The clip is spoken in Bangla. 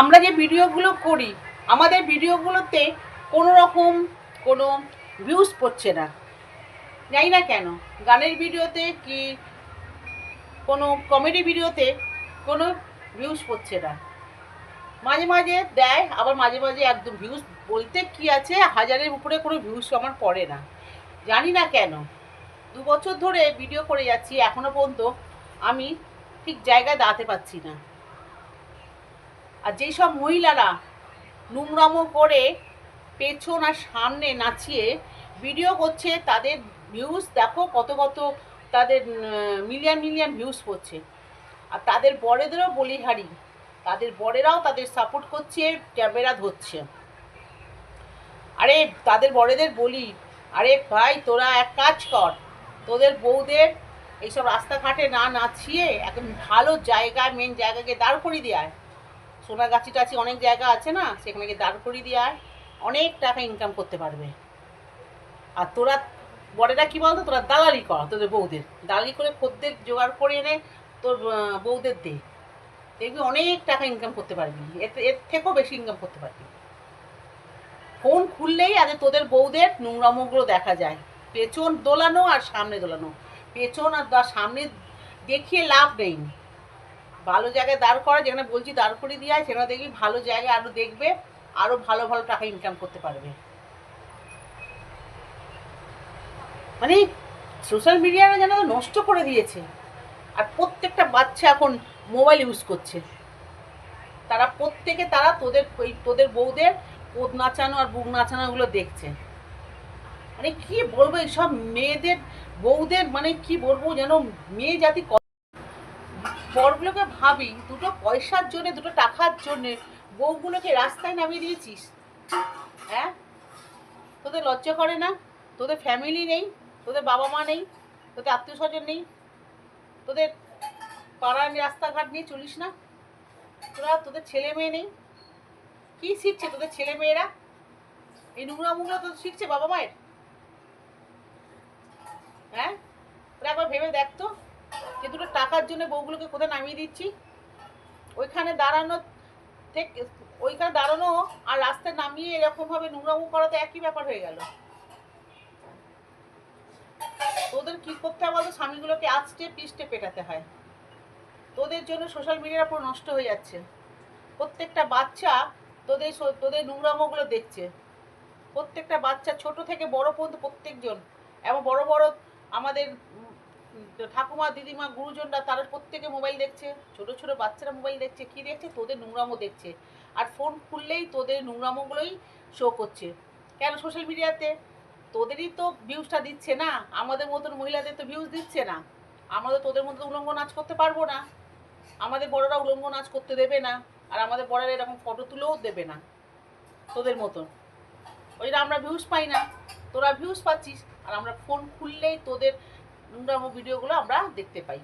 আমরা যে ভিডিওগুলো করি, আমাদের ভিডিওগুলোতে কোনো রকম কোনো ভিউজ পড়ছে না। জানি না কেন, গানের ভিডিওতে কি কোনো কমেডি ভিডিওতে কোনো ভিউজ পড়ছে না। মাঝে মাঝে দেয়, আবার মাঝে মাঝে একদম ভিউজ বলতে কি আছে, হাজারের উপরে কোনো ভিউজ আমার পড়ে না। জানি না কেন, দু বছর ধরে ভিডিও করে যাচ্ছি, এখনও পর্যন্ত আমি ঠিক জায়গায় দাঁড়াতে পারছি না। আর যেই সব মহিলারা নোংরামো করে পেছন আর সামনে নাচিয়ে ভিডিও করছে, তাদের ভিউজ দেখো কত কত, তাদের মিলিয়ন মিলিয়ন ভিউজ করছে। আর তাদের বড়েদেরও বলিহারি, তাদের বড়েরাও তাদের সাপোর্ট করছে ক্যামেরা ধরছে। আরে, তাদের বড়েদের বলি, আরে ভাই, তোরা এক কাজ কর, তোদের বউদের এইসব রাস্তাঘাটে না নাচিয়ে একদম ভালো জায়গায় মেন জায়গাকে দাঁড় করিয়ে দেয় সোনাগাছি টাছি অনেক জায়গা আছে না? সেখানে গিয়ে দাঁড় করিয়ে দেওয়ার অনেক টাকা ইনকাম করতে পারবে। আর তোরা বড়েরা কি বলতো? তোরা দালালি কর, তোদের বউদের। দালালি করে খদ্দের জোগাড় করে এনে তোর বউদের দে। দেখবি অনেক টাকা ইনকাম করতে পারবি। এর এর থেকেও বেশি ইনকাম করতে পারবি। ফোন খুললেই আগে তোদের বউদের নোংরামোগুলো দেখা যায়। পেছন দোলানো আর সামনে দোলানো। পেছন আর সামনে দেখিয়ে লাভ নেই। ভালো জায়গায় দাঁড় করা, যেখানে বলছি দাঁড় করিয়ে দিয়ে হয় সেখানে দেখবি ভালো জায়গায় আরও দেখবে আরও ভালো ভালো টাকা ইনকাম করতে পারবে। মানে সোশ্যাল মিডিয়াটা যেন নষ্ট করে দিয়েছে। আর প্রত্যেকটা বাচ্চা এখন মোবাইল ইউজ করছে। তারা প্রত্যেকে, তারা তোদের, ওই তোদের বউদের পোদ নাচানো আর বুক নাচানোগুলো দেখছে। মানে কি বলব, এইসব মেয়েদের, বউদের মানে কি বলব যেন মেয়ে জাতি ক- বরগুলোকে ভাবি, দুটো পয়সার জন্য, দুটো টাকার জন্য বউগুলোকে রাস্তায় নামিয়ে দিয়েছিস। হ্যাঁ? তোদের লজ্জা করে না? তোদের ফ্যামিলি নেই, তোদের বাবা মা নেই, তোদের আত্মীয় স্বজন নেই, তোদের পাড়ার রাস্তাঘাট নিয়ে চলিস না? তোরা তোদের ছেলে মেয়ে নেই? কি শিখছে তোদের ছেলে মেয়েরা? এই নোংরা মুংরা তো শিখছে বাবা মায়ের হ্যাঁ? তোরা একবার ভেবে দেখ তো। যে দুটো টাকার জন্য বউগুলোকে কোথায় নামিয়ে দিচ্ছি? ওইখানে দাঁড়ানো ওইখানে দাঁড়ানো আর রাস্তায় নামিয়ে এরকম ভাবে নোংরামু করা তো একই ব্যাপার হয়ে গেল। তোদের কি করতে বলতো? স্বামীগুলোকে আস্তে পিষ্টে পেটাতে হয়। তোদের জন্য সোশ্যাল মিডিয়াটা পুরো নষ্ট হয়ে যাচ্ছে। প্রত্যেকটা বাচ্চা তোদের স- তোদের নোংরামোগুলো দেখছে। প্রত্যেকটা বাচ্চা ছোট থেকে বড় পর্যন্ত প্রত্যেকজন। এবং বড় বড় আমাদের ঠাকুমা, দিদিমা, গুরুজনরা তারা প্রত্যেকে মোবাইল দেখছে, ছোট ছোট বাচ্চারা মোবাইল দেখছে, কি দেখছে? তোদের নোংরামো দেখছে। আর ফোন খুললেই তোদের নোংরামোগুলোই শো করছে। কেন সোশ্যাল মিডিয়াতে তোদেরই তো ভিউজটা দিচ্ছে না। আমাদের মতন মহিলাদের তো ভিউজ দিচ্ছে না। আমরা তোদের মতো উলঙ্গ নাচ করতে পারব না। আমাদের বড়রা উলঙ্গ নাচ করতে দেবে না। আর আমাদের বড়রা এরকম ফটো তুলেও দেবে না। তোদের মতন। ওই আমরা ভিউজ পাই না। তোরা ভিউজ পাচ্ছিস। আর আমরা ফোন খুললেই তোদের নোংরামো ভিডিওগুলো আমরা দেখতে পাই।